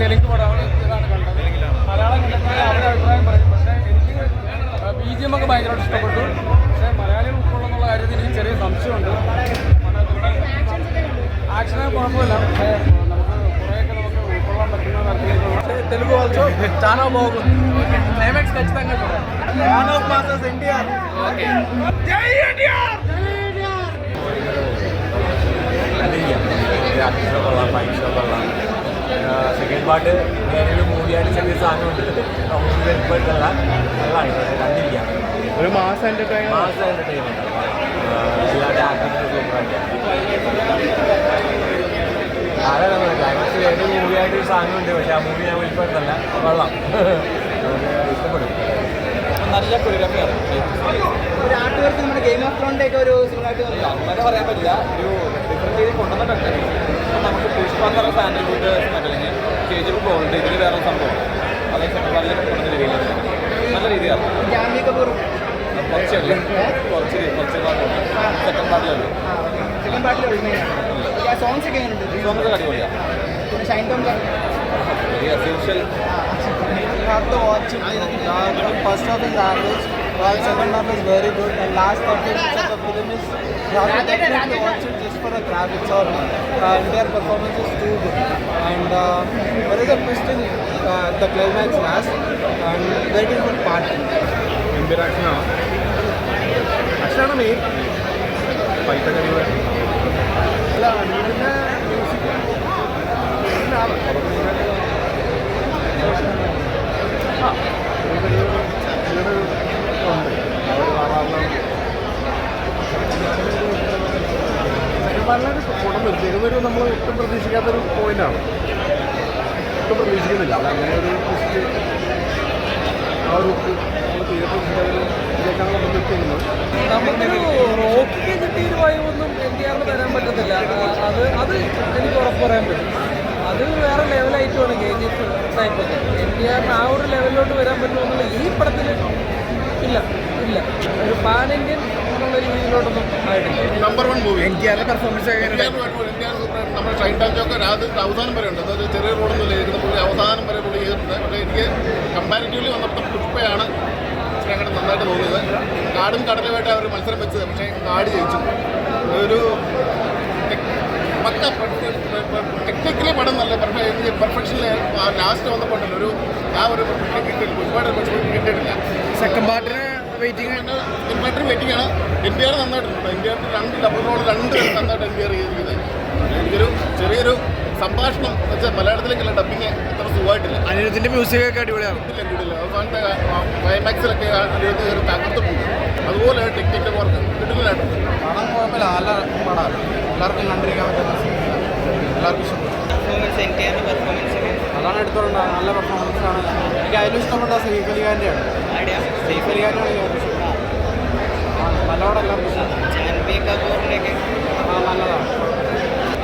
തെലുങ്ക് പടമാണ് ഇതാണ് കണ്ടത് മലയാളം കണ്ടപ്പോൾ അവരുടെ അഭിപ്രായം പറയും പക്ഷേ എനിക്ക് ബി ജി എം ഒക്കെ ഭയങ്കരമായിട്ട് ഇഷ്ടപ്പെട്ടു പക്ഷേ മലയാളികൾ ഉൾക്കൊള്ളുന്നുള്ള കാര്യത്തിൽ എനിക്ക് ചെറിയ സംശയമുണ്ട് ആക്ഷനെ കുഴപ്പമില്ല പക്ഷേ നമുക്ക് കുറേയൊക്കെ നമുക്ക് ഉൾക്കൊള്ളാൻ പറ്റുന്ന തരത്തിലേക്കുള്ള తెలుగు ఆల్సో చాలా బాగుంది క్లైమాక్స్ ఖచ్చితంగా చూడాలి వన్ ఆఫ్ మాస్టర్స్ ఎన్టీఆర్ അക്ഷരം part വേറൊരു മൂവിയായിട്ട് ചെറിയ നല്ലതാണ് കണ്ടിരിക്കാം. ഒരു മാസം എന്റർടൈൻ മാസം എന്റർടൈൻമെന്റ് എല്ലാവരുടെ ആക്ടിങ് സൂപ്പറായിട്ട്. ആരാണ് ക്ലൈമാക്സ് വേറൊരു മൂവിയായിട്ട് ഒരു സാധനമുണ്ട് പക്ഷേ ആ മൂവി ഞാൻ വിളിപ്പെടുത്തല്ല കൊള്ളാം. ഇഷ്ടപ്പെടും. നല്ല കൊറിയോഗ്രാഫിയാണ് ഒരു ആട്ടുകാർക്ക് നമ്മുടെ ഗെയിം ഓഫ് ത്രോണിന്റെ ഒക്കെ ഒരു സിനിമയായിട്ട് അങ്ങനെ പറയാൻ പറ്റില്ല. ഒരു ഡിഫറെന്റ് രീതി കൊണ്ടുവന്നിട്ടുണ്ട്. നമുക്ക് പുഷ്പ എന്ന് പറഞ്ഞ സാൻഡൽവുഡ് അല്ലെങ്കിൽ കെ ജി ഗോൾഡ് ഇതിൽ വേറെ സംഭവം. അതേ സെക്കൻഡ് പാർട്ടിൽ കൊണ്ടുവന്ന രീതിയിലാണ് നല്ല രീതിയാണ്. ജാൻവി കപൂർ കുറച്ചല്ലേ? കുറച്ച് കുറച്ച് സെക്കൻഡ് പാർട്ടിലല്ലേ സെക്കൻഡ് പാർട്ടിൽ ഒഴിമയാണ് സോങ്സ് ഒക്കെ എങ്ങനെയുണ്ട്? സോങ്ങൊക്കെ അടിപൊളിയാണ് പിന്നെ ഷൈൻ ടോം വെരി അസീഷ്യൽ You have to watch. it. Uh, first half is average, while second than is very good, and last 30 minutes of the film is you have to watch it just for a grab, it's all. uh, their performance is too good. And uh, there is a twist in uh, the climax last, and waiting for part two. എന്തൊരു ആക്ഷനാണ് ആക്ഷനാണ് main പൈസ കഴിവ് അല്ല അനിമലിന്റെ music ഉണ്ട് അവർ സാധാരണ second ഗുണം വരുത്തിയേക്കുന്നൊരു നമ്മൾ ഒട്ടും പ്രതീക്ഷിക്കാത്തൊരു പോയിന്റാണ് ഒട്ടും പ്രതീക്ഷിക്കുന്നില്ല. അത് അങ്ങനെ ഒരു ട്വിസ്റ്റ് ആ ഒരു നമ്മൾ നമ്മൾ പറ്റത്തില്ല. അത് അത് എനിക്ക് വേറെ ഒരു വരാൻ പറ്റുമെന്നുള്ള ഈ പടത്തിൽ ഇല്ല. ഇല്ല. ഒരു pan Indian രീതിയിലോട്ടൊന്നും number one movie N T ആറിന്റെ പെർഫോമൻസ് നമ്മുടെ ഷൈൻ ടാഞ്ചൊക്കെ രാജ്യത്ത് അവസാനം വരെ ഉണ്ട്. അതായത് ചെറിയ റോഡൊന്നും ഇരിക്കുന്ന പുള്ളി അവസാനം വരെ പുള്ളി ചെയ്തിട്ടുണ്ട്. പക്ഷേ എനിക്ക് കമ്പാരിറ്റീവ്ലി വന്നപ്പോൾ പുഷ്പയാണ് ഞങ്ങളുടെ നന്നായിട്ട് തോന്നിയത്. കാടും കടലുമായിട്ട് അവർ മത്സരം വെച്ചത്. പക്ഷേ കാട് ജയിച്ചു. ഒരു പക്ക ടെക്നിക്കലി പടം നല്ല പെർഫെക്ഷനിൽ ലാസ്റ്റ് വന്നപ്പോൾ ഉണ്ടല്ലോ ഒരു ആ ഒരു കിട്ടിയില്ല ഒരുപാട് കിട്ടിയിട്ടില്ല സെക്കൻഡ് പാർട്ടിന് വെയിറ്റിംഗ് ഇൻവെർട്ടർ വെയിറ്റിംഗ് ആണ് എൻ ഡി ആർ നന്നായിട്ടുണ്ട് എൻ ഡി ആർ രണ്ട് ഡബിൾ റോൾ രണ്ട് പേര് നന്നായിട്ട് എൻ ഡി ആർ ചെയ്തിരിക്കുന്നത്. എനിക്കൊരു ചെറിയൊരു സംഭാഷണം. എന്ന് വെച്ചാൽ മലയാളത്തിലേക്കുള്ള ഡബിങ് അത്ര സുഖമായിട്ടില്ല. അനിരുദ്ധിന്റെ മ്യൂസിക് ഒക്കെ അടിപൊളിയാണ്. ഇല്ല കിട്ടില്ല അവസാനത്തെ ക്ലൈമാക്സിലൊക്കെ അനിരുദ്ധ ഒരു തകർത്ത്. പോകും അതുപോലെ ടെക്നിക്കൽ വർക്ക് കിട്ടുന്നതായിട്ടുണ്ട്. പണം കുഴപ്പമില്ല നല്ല പാടാറ് എല്ലാവർക്കും കണ്ടിരിക്കാൻ പറ്റുന്ന എല്ലാവർക്കും ഇഷ്ടപ്പെട്ടു പെർഫോമൻസ് എൻ ടി പെർഫോമൻസ് അതാണ് എടുത്തോണ്ട് നല്ല പെർഫോമൻസ് ആണ്. എനിക്ക് അതിലും ഇഷ്ടപ്പെട്ട സൈഫ് അലി ഖാന്റെയാണ് ആടെയാ സൈഫ് അലി ഞാൻ ആ നല്ലതാണ്.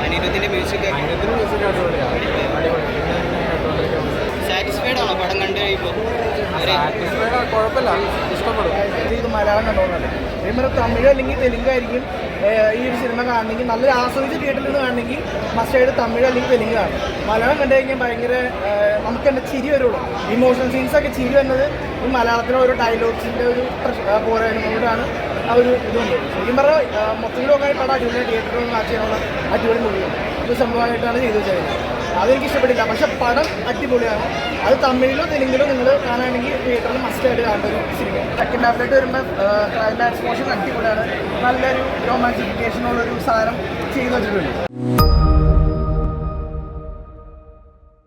അനിരുദ്ധിന്റെ മ്യൂസിക് മ്യൂസിക് അടിപൊളിയാണ് സാറ്റിസ്ഫൈഡ് ആണോ പടം കണ്ടു കഴിയുമ്പോൾ ഒരു സാറ്റിസ്ഫൈഡ് കുഴപ്പമില്ല. ഇഷ്ടപ്പെടും. ഇത് മലയാളം കണ്ടോന്നല്ലേ തമിഴ് അല്ലെങ്കിൽ തെലുങ്ക് ആയിരിക്കും. ഏഹ്, ഈ ഒരു സിനിമ കാണണമെങ്കിൽ നല്ല ആസ്വദിച്ച് തിയേറ്ററിൽ നിന്ന് കാണണമെങ്കിൽ മസ്റ്റായിട്ട് തമിഴ് അല്ലെങ്കിൽ തെലുങ്ക് കാണും മലയാളം കണ്ടു കഴിഞ്ഞാൽ ഭയങ്കര നമുക്ക് എന്റെ ചിരി വരുള്ളൂ. ഇമോഷണൽ സീൻസ് ഒക്കെ ചിരി വരുന്നത് ഈ മലയാളത്തിലെ ഓരോ ഡയലോഗ്സിന്റെ ഒരു പോരായ്മ കൊണ്ടാണ് ആ ഒരു ഇതുണ്ട് ശരിക്കും പറഞ്ഞാൽ മൊത്തത്തിലൊക്കെ പടം അടിപൊളി തിയേറ്ററിൽ വാച്ച് ചെയ്യാനുള്ള അടിപൊളി മൂവിയാണ് ഒരു സംഭവമായിട്ടാണ് ചെയ്തു വെച്ചത് അതെനിക്ക് ഇഷ്ടപ്പെട്ടില്ല പക്ഷെ പടം അടിപൊളിയാണ്. അത് തമിഴിലോ തെലുങ്കിലോ നിങ്ങൾ കാണുകയാണെങ്കിൽ തിയേറ്ററിൽ മസ്റ്റ് ആയിട്ട് കാണേണ്ട ഒരു സിനിമ സെക്കൻഡ് ഹാഫിലായിട്ട് വരുമ്പോൾ അതിന്റെ എക്സ്പോഷൻ അടിപൊളിയാണ്. നല്ലൊരു റൊമാൻസിഫിക്കേഷനുള്ളൊരു സാധനം ചെയ്തു വെച്ചിട്ടുണ്ട്.